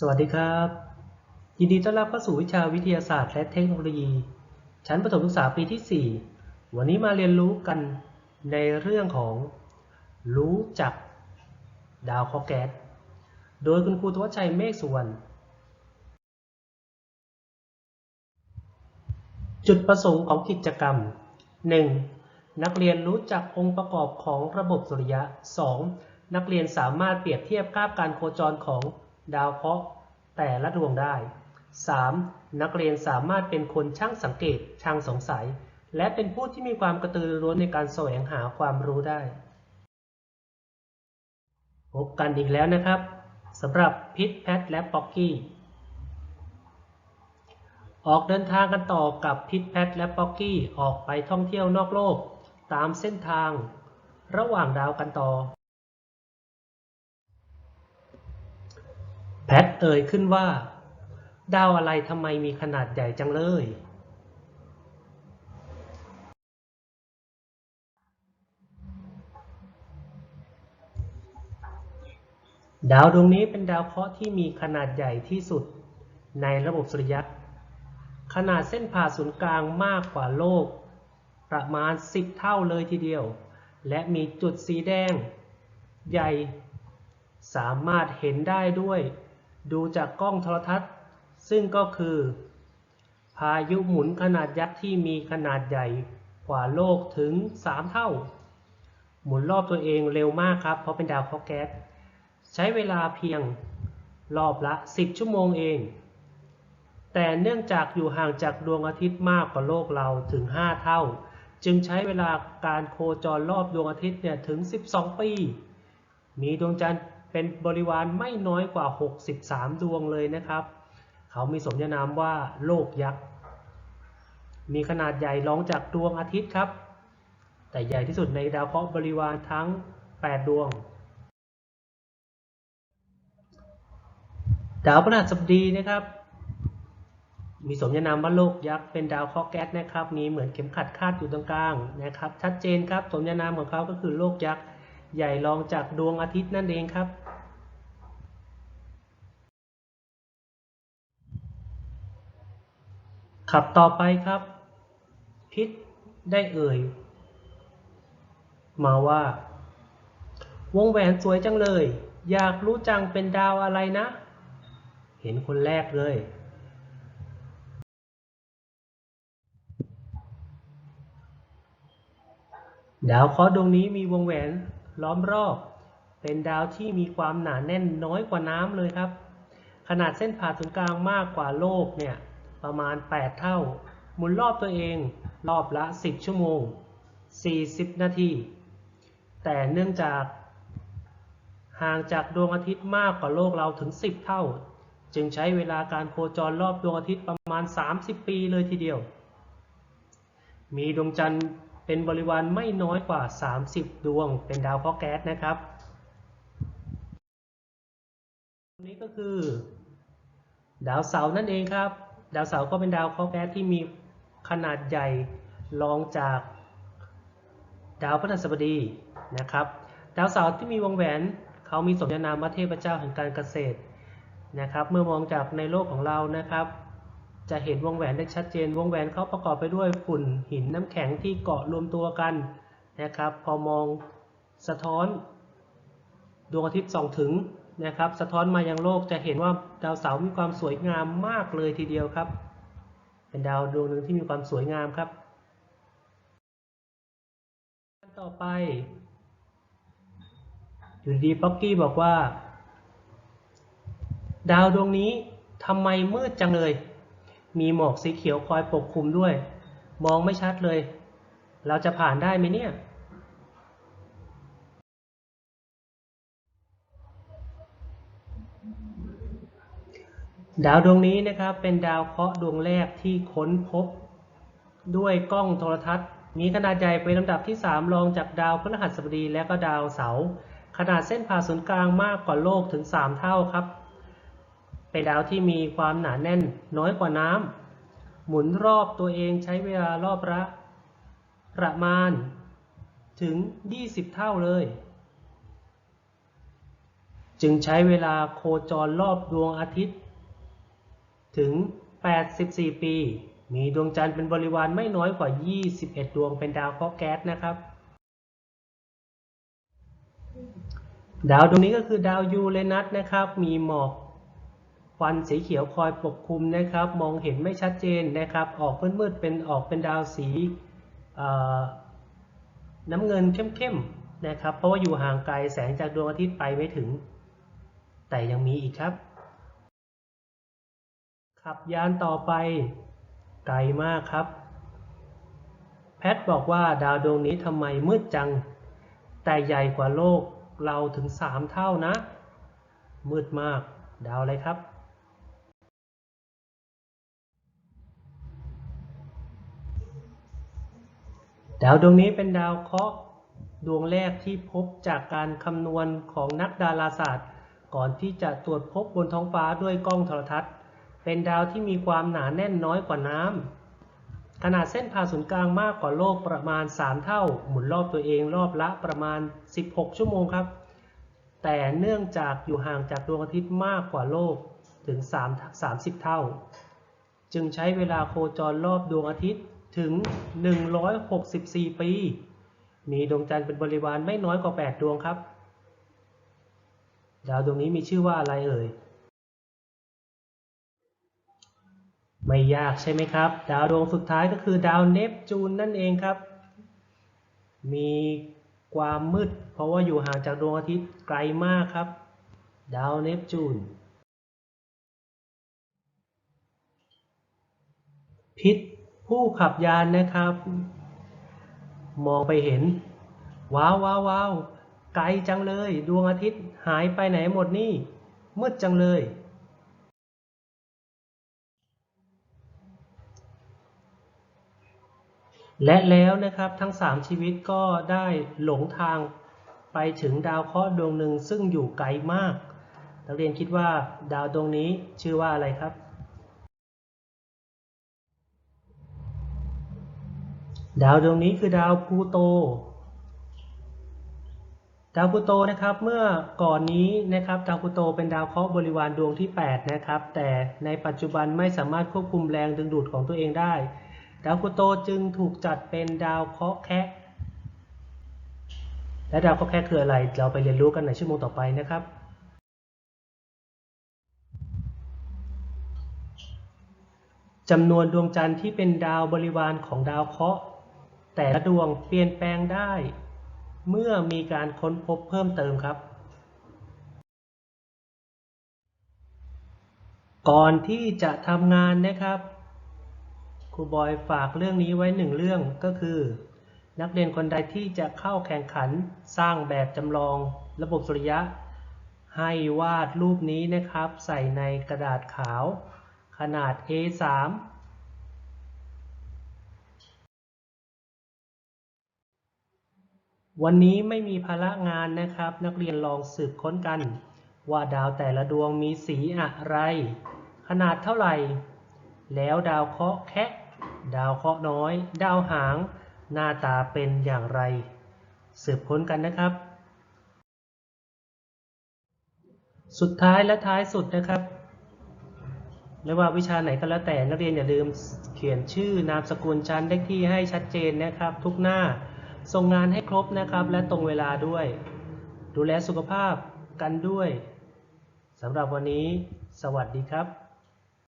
สวัสดีครับ ยินดีต้อนรับเข้าสู่วิชาวิทยาศาสตร์และเทคโนโลยี ชั้นประถมศึกษาปีที่ 4 วันนี้มาเรียนรู้กันในเรื่องของรู้จักดาวเคราะห์แก๊สโดยคุณครูทวัชชัยเมฆสุวรรณจุดประสงค์ของกิจกรรม 1. นักเรียนรู้จักองค์ประกอบของระบบสุริยะ 2. นักเรียนสามารถเปรียบเทียบกราฟการโคจรของ ดาวเคราะห์แต่ละดวงได้ 3. นักเรียนสามารถเป็นคนช่างสังเกตช่างสงสัย และเป็นผู้ที่มีความกระตือรือร้นในการแสวงหาความรู้ได้ พบกันอีกแล้วนะครับสำหรับพิทแพทและป๊อกกี้ ออกเดินทางกันต่อกับพิทแพทและป๊อกกี้ออกไปท่องเที่ยวนอกโลก ตามเส้นทาง ระหว่างดาวกันต่อ แพทเอ่ยขึ้นว่า ดาวอะไรทำไมมีขนาดใหญ่จังเลย ดาวดวงนี้เป็นดาวเคราะห์ที่มีขนาดใหญ่ที่สุดในระบบสุริยะ ขนาดเส้นผ่าศูนย์กลางมากกว่าโลก ประมาณ 10 เท่าเลยทีเดียว และมีจุดสีแดง ใหญ่ สามารถเห็นได้ด้วย ดูจากกล้องโทรทัศน์ ซึ่งก็คือ พายุหมุนขนาดยักษ์ที่มีขนาดใหญ่กว่าโลกถึง 3 เท่า หมุนรอบตัวเองเร็วมากครับ เพราะเป็นดาวเคราะห์แก๊สใช้เวลาเพียงรอบละ 10 ชั่วโมงเอง แต่เนื่องจากอยู่ห่างจากดวงอาทิตย์มากกว่าโลกเราถึง 5 เท่า จึงใช้เวลาการโคจรรอบดวงอาทิตย์เนี่ยถึง 12 ปี มีดวงจันทร์ เป็นบริวารไม่น้อยกว่า 63 ดวงเลยนะครับ เขามีสมญานามว่าโลกยักษ์ มีขนาดใหญ่รองจากดวงอาทิตย์ครับ แต่ใหญ่ที่สุดในดาวเคราะห์บริวารทั้ง 8 ดวง ดาวพฤหัสบดีนะครับมีสมญานามว่าโลกยักษ์เป็นดาวเคราะห์แก๊สนะครับ มีเหมือนเข็มขัดคาดอยู่ตรงกลางนะครับ ชัดเจนครับ สมญานามของเขาก็คือโลกยักษ์ ใหญ่รองจากดวงอาทิตย์นั่นเองครับ ขับต่อไปครับ พิษได้เอ่ย มาว่า วงแหวนสวยจังเลย อยากรู้จังเป็นดาวอะไรนะ เห็นคนแรกเลย ดาวเคราะห์ดวงนี้มีวงแหวน ล้อมรอบ เป็นดาวที่มีความหนาแน่นน้อยกว่าน้ำเลยครับ ขนาดเส้นผ่าศูนย์กลางมากกว่าโลกเนี่ยประมาณ 8 เท่า หมุนรอบตัวเองรอบละ 10 ชั่วโมง 40 นาที แต่เนื่องจาก ห่างจากดวงอาทิตย์มากกว่าโลกเราถึง 10 เท่า จึงใช้เวลาการโคจรรอบดวงอาทิตย์ประมาณ 30 ปีเลยทีเดียว มีดวงจันทร์ เป็นบริวารไม่น้อยกว่า 30 ดวง เป็นดาวเคราะห์แก๊สนะครับนี้ก็คือ ดาวเสาร์นั่นเองครับ ดาวเสาร์ก็เป็นดาวเคราะห์แก๊สที่มีขนาดใหญ่รองจากดาวพฤหัสบดีนะครับ ดาวเสาร์ที่มีวงแหวนเขามีสมญานามว่าเทพเจ้าแห่งการเกษตรนะครับ เมื่อมองจากในโลกของเรานะครับ จะเห็นวงแหวนได้ชัดเจน วงแหวนเขาประกอบไปด้วยฝุ่นหินน้ำแข็งที่เกาะรวมตัวกันนะครับ พอมองสะท้อน ดวงอาทิตย์ส่องถึงนะครับ สะท้อนมายังโลกจะเห็นว่าดาวเสาร์มีความสวยงามมากเลยทีเดียวครับ เป็นดาวดวงหนึ่งที่มีความสวยงามครับต่อไปอยู่ดีป๊อกกี้บอกว่า ดาวดวงนี้ทำไมมืดจังเลย มีหมอกสีเขียวคอยปกคลุมด้วย มองไม่ชัดเลย เราจะผ่านได้ไหมเนี่ยดาวดวงนี้นะครับเป็นดาวเคราะห์ดวงแรกที่ค้นพบ ด้วยกล้องโทรทัศน์ มีขนาดใหญ่เป็นลำดับที่ 3 รองจากดาวพฤหัสบดีและก็ดาวเสาร์ขนาดเส้นผ่าศูนย์กลางมากกว่าโลกถึง 3 เท่าครับ เป็นดาวที่มีความหนาแน่นน้อยกว่าน้ำหมุนรอบตัวเองใช้เวลารอบละประมาณถึง 20 เท่าเลย จึงใช้เวลาโคจรรอบดวงอาทิตย์ ถึง 84 ปี มีดวงจันทร์เป็นบริวารไม่น้อยกว่า 21 ดวงเป็นดาวเคราะห์แก๊สนะครับ ดาวดวงนี้ก็คือดาวยูเรนัสนะครับ มีหมอก ควันสีเขียวคอยปกคลุมนะครับ มองเห็นไม่ชัดเจนนะครับ ออกมืดๆเป็นออกเป็นดาวสีน้ำเงินเข้มๆนะครับ เพราะว่าอยู่ห่างไกลแสงจากดวงอาทิตย์ไปไม่ถึง แต่ยังมีอีกครับ ขับยานต่อไป ไกลมากครับ แพทบอกว่าดาวดวงนี้ทำไมมืดจัง แต่ใหญ่กว่าโลกเราถึง 3 เท่านะ มืดมาก ดาวอะไรครับ ดาวดวงนี้เป็นดาวเคราะห์ดวงแรกที่พบจากการคำนวณของนักดาราศาสตร์ ก่อนที่จะตรวจพบบนท้องฟ้าด้วยกล้องโทรทัศน์ เป็นดาวที่มีความหนาแน่นน้อยกว่าน้ำขนาดเส้นผ่าศูนย์กลางมากกว่าโลกประมาณ 3 เท่า หมุนรอบตัวเองรอบละประมาณ 16 ชั่วโมงครับ แต่เนื่องจากอยู่ห่างจากดวงอาทิตย์มากกว่าโลกถึง 3 30 เท่า จึงใช้เวลาโคจรรอบดวงอาทิตย์ ถึง 164 ปี มีดวงจันทร์เป็นบริวารไม่น้อยกว่า 8 ดวงครับ ดาวดวงนี้มีชื่อว่าอะไรเอ่ย ไม่ยากใช่ไหมครับ ดาวดวงสุดท้ายก็คือดาวเนปจูนนั่นเองครับ มีความมืด เพราะว่าอยู่ห่างจากดวงอาทิตย์ไกลมากครับ ดาวเนปจูนพิษ ผู้ขับยานนะครับ มองไปเห็น ว้าวว้าววาวไกลจังเลย ดวงอาทิตย์หายไปไหนหมดนี่ มืดจังเลย และแล้วนะครับทั้ง 3 ชีวิตก็ได้หลงทางไปถึงดาวเคราะห์ดวงหนึ่งซึ่งอยู่ไกลมาก นักเรียนคิดว่าดาวดวงนี้ชื่อว่าอะไรครับ ดาวดวงนี้คือดาวพลูโต ดาวพลูโตนะครับ เมื่อก่อนนี้นะครับดาวพลูโตเป็นดาวเคราะห์บริวารดวงที่ 8 นะครับ แต่ในปัจจุบันไม่สามารถควบคุมแรงดึงดูดของตัวเองได้ ดาวพลูโตจึงถูกจัดเป็นดาวเคราะห์แคะและดาวเคราะห์แคะคืออะไร เราไปเรียนรู้กันในชั่วโมงต่อไปนะครับจำนวนดวงจันทร์ที่เป็นดาวบริวารของดาวเคราะห์ แต่ละดวงเปลี่ยนแปลงได้ เมื่อมีการค้นพบเพิ่มเติมครับ ก่อนที่จะทำงานนะครับครูบอยฝากเรื่องนี้ไว้หนึ่งเรื่องก็คือ นักเรียนคนใดที่จะเข้าแข่งขันสร้างแบบจำลองระบบสุริยะ ให้วาดรูปนี้นะครับ ใส่ในกระดาษขาว ขนาด A3 วันนี้ไม่มีภาระงานนะครับ นักเรียนลองสืบค้นกัน ว่าดาวแต่ละดวงมีสีอะไร ขนาดเท่าไหร่ แล้วดาวเคราะห์แคะดาวเคราะห์น้อย ดาวหาง หน้าตาเป็นอย่างไร สืบค้นกันนะครับ สุดท้ายและท้ายสุดนะครับไม่ว่าวิชาไหนก็แล้วแต่นักเรียนอย่าลืมเขียนชื่อนามสกุลชั้นเลขที่ให้ชัดเจนนะครับ ทุกหน้า ส่งงานให้ครบนะครับ และตรงเวลาด้วย ดูแลสุขภาพกันด้วยสำหรับวันนี้ สวัสดีครับ